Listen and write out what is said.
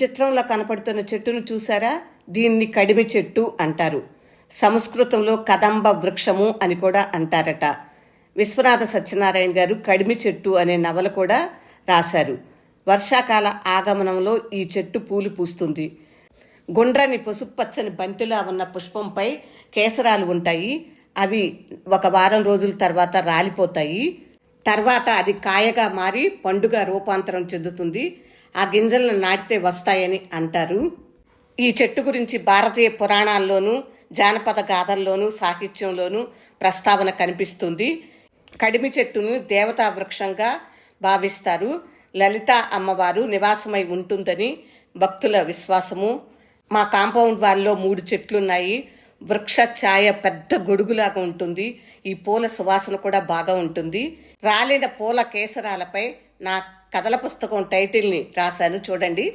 చిత్రంలో కనపడుతున్న చెట్టును చూసారా? దీన్ని కడిమి చెట్టు అంటారు. సంస్కృతంలో కదంబ వృక్షము అని కూడా అంటారట. విశ్వనాథ సత్యనారాయణ గారు కడిమి చెట్టు అనే నవల కూడా రాశారు. వర్షాకాల ఆగమనంలో ఈ చెట్టు పూలు పూస్తుంది. గుండ్రని పసుపు పచ్చని బంతిలా ఉన్న పుష్పంపై కేసరాలు ఉంటాయి. అవి ఒక వారం రోజుల తర్వాత రాలిపోతాయి. తర్వాత అది కాయగా మారి పండుగ రూపాంతరం చెందుతుంది. ఆ గింజలను నాటితే వస్తాయని అంటారు. ఈ చెట్టు గురించి భారతీయ పురాణాల్లోనూ జానపద గాథల్లోనూ సాహిత్యంలోనూ ప్రస్తావన కనిపిస్తుంది. కడిమి చెట్టును దేవతా వృక్షంగా భావిస్తారు. లలిత అమ్మవారు నివాసమై ఉంటుందని భక్తుల విశ్వాసము. మా కాంపౌండ్ వాళ్ళలో మూడు చెట్లున్నాయి. వృక్ష ఛాయ పెద్ద గొడుగులాగా ఉంటుంది. ఈ పూల సువాసన కూడా బాగా ఉంటుంది. రాలిన పూల కేసరాలపై నా కథల పుస్తకం టైటిల్ని రాశాను. చూడండి.